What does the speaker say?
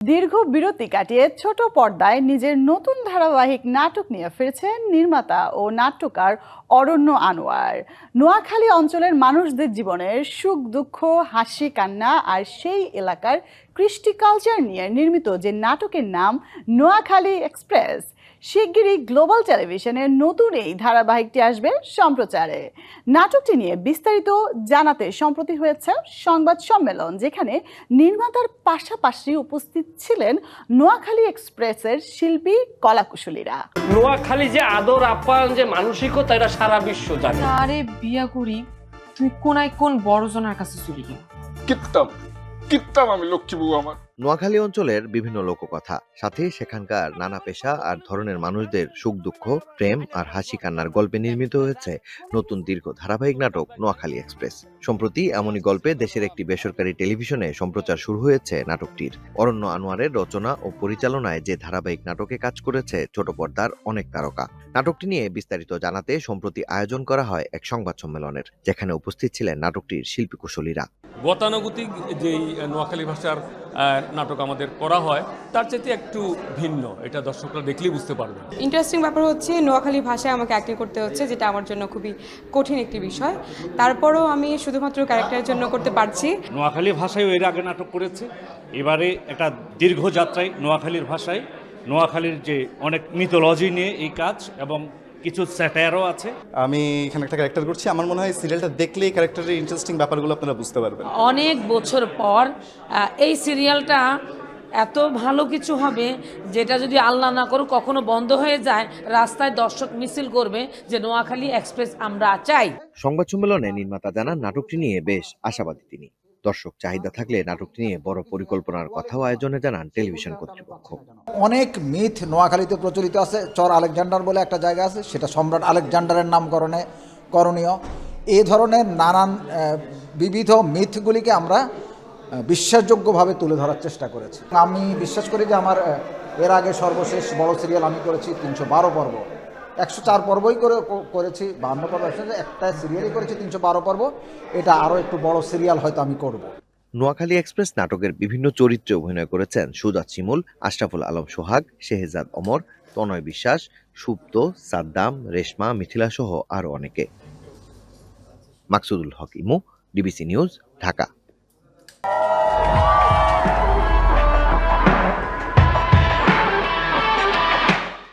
দীর্ঘ বিরতি কাটিয়ে ছোট পর্দায় নিজের নতুন ধারাবাহিক নাটক নিয়ে ফিরেছেন নির্মাতা ও নাট্যকার অরণ্য আনোয়ার। নোয়াখালী অঞ্চলের মানুষদের জীবনের সুখ, দুঃখ, হাসি, কান্না আর সেই এলাকার কৃষ্টি কালচার নিয়ে নির্মিত যে নাটকের নাম নোয়াখালী এক্সপ্রেস শিগগিরই গ্লোবাল টেলিভিশনের নতুন এই ধারাবাহিকটি আসবে সম্প্রচারে। নাটকটি নিয়ে বিস্তারিত জানাতে সম্প্রতি হয়েছে সংবাদ সম্মেলন যেখানে নির্মাতার পাশাপাশি উপস্থিত ছিলেন নোয়াখালী এক্সপ্রেসের শিল্পী কলাকুশলীরা। নোয়াখালী যে আদর আপ্যায়ন যে মানসিকতা এটা সারা বিশ্ব জানে। আরে বিয়া করি তুই কোনায় কোন বড়জনের কাছে চলে গেল কিত্তাম আমি লক্ষ্মী বউ আমার। নোয়াখালী অঞ্চলের বিভিন্ন লোককথা, সাথে সেখানকার নানা পেশা আর ধরনের মানুষদের সুখ দুঃখ, প্রেম আর হাসি কান্নার গল্পে নির্মিত হয়েছে নতুন দীর্ঘ ধারাবাহিক নাটক নোয়াখালী এক্সপ্রেস। সম্প্রতি এমনই গল্পে দেশের একটি বেসরকারি টেলিভিশনে সম্প্রচার শুরু হয়েছে নাটকটির। অরণ্য আনোয়ারের রচনা ও পরিচালনায় যে ধারাবাহিক নাটকে কাজ করেছে ছোট পর্দার অনেক তারকা। নাটকটি নিয়ে বিস্তারিত জানাতে সম্প্রতি আয়োজন করা হয় এক সংবাদ সম্মেলনের, যেখানে উপস্থিত ছিলেন নাটকটির শিল্পী কুশলীরা। গতানুগতিক যেই নোয়াখালী ভাষার নাটক আমাদের করা হয় তার চাইতে একটু ভিন্ন। এটা দর্শকরা দেখলেই বুঝতে পারবে ইন্টারেস্টিং ব্যাপার হচ্ছে নোয়াখালী ভাষায় আমাকে অ্যাক্টিং করতে হচ্ছে যেটা আমার জন্য খুবই কঠিন একটি বিষয়। তারপরেও আমি শুধুমাত্র ক্যারেক্টারের জন্য করতে পারছি। নোয়াখালী ভাষায়ও এর আগে নাটক করেছে। এবারে একটা দীর্ঘ যাত্রায় নোয়াখালীর ভাষায় নোয়াখালীর যে অনেক মিথোলজি নিয়ে এই কাজ এবং কিছু স্যাটায়ারও আছে? আমি এখানে একটা ক্যারেক্টার করছি। আমার মনে হয় সিরিয়ালটা দেখলেই ক্যারেক্টারের ইন্টারেস্টিং ব্যাপারগুলো আপনারা বুঝতে পারবেন। অনেক বছর পর এই সিরিয়ালটা এত ভালো কিছু হবে যেটা যদি আল্লাহ না করুক কখনো বন্ধ হয়ে যায় রাস্তায় দর্শক মিছিল করবে যে নোয়াখালী এক্সপ্রেস আমরা চাই। সংবাদ সম্মেলনে নির্মাতা জানান নাটকটি নিয়ে বেশ আশাবাদী তিনি। দর্শক চাহিদা থাকলে নাটকটি নিয়ে বড় পরিকল্পনার কথাও আয়োজনে জানান টেলিভিশন কর্তৃপক্ষ। অনেক মিথ নোয়াখালীতে প্রচলিত আছে, চর আলেকজান্ডার বলে একটা জায়গা আছে, সেটা সম্রাট আলেকজান্ডারের নামকরণে করণীয়। এই ধরনের নানান বিবিধ মিথগুলিকে আমরা বিশ্বাসযোগ্যভাবে তুলে ধরার চেষ্টা করেছি। আমি বিশ্বাস করি যে আমার এর আগে সর্বশেষ বড় সিরিয়াল আমি করেছি তিনশো বারো পর্ব। একশো চার পর্বই করে করেছি বান্ন পর্ব একশো একটা সিরিয়ালই করেছি, তিনশো বারো পর্ব। এটা আরও একটু বড় সিরিয়াল হয়তো আমি করব। নোয়াখালী এক্সপ্রেস নাটকের বিভিন্ন চরিত্রে অভিনয় করেছেন সুজাত শিমুল, আশরাফুল আলম সোহাগ, শেহজাদ অমর, তনয় বিশ্বাস, সুপ্ত, সাদ্দাম, রেশমা, মিথিলা সহ আরও অনেকে। মাকসুদুল হক ইমু, ডিবিসি নিউজ, ঢাকা।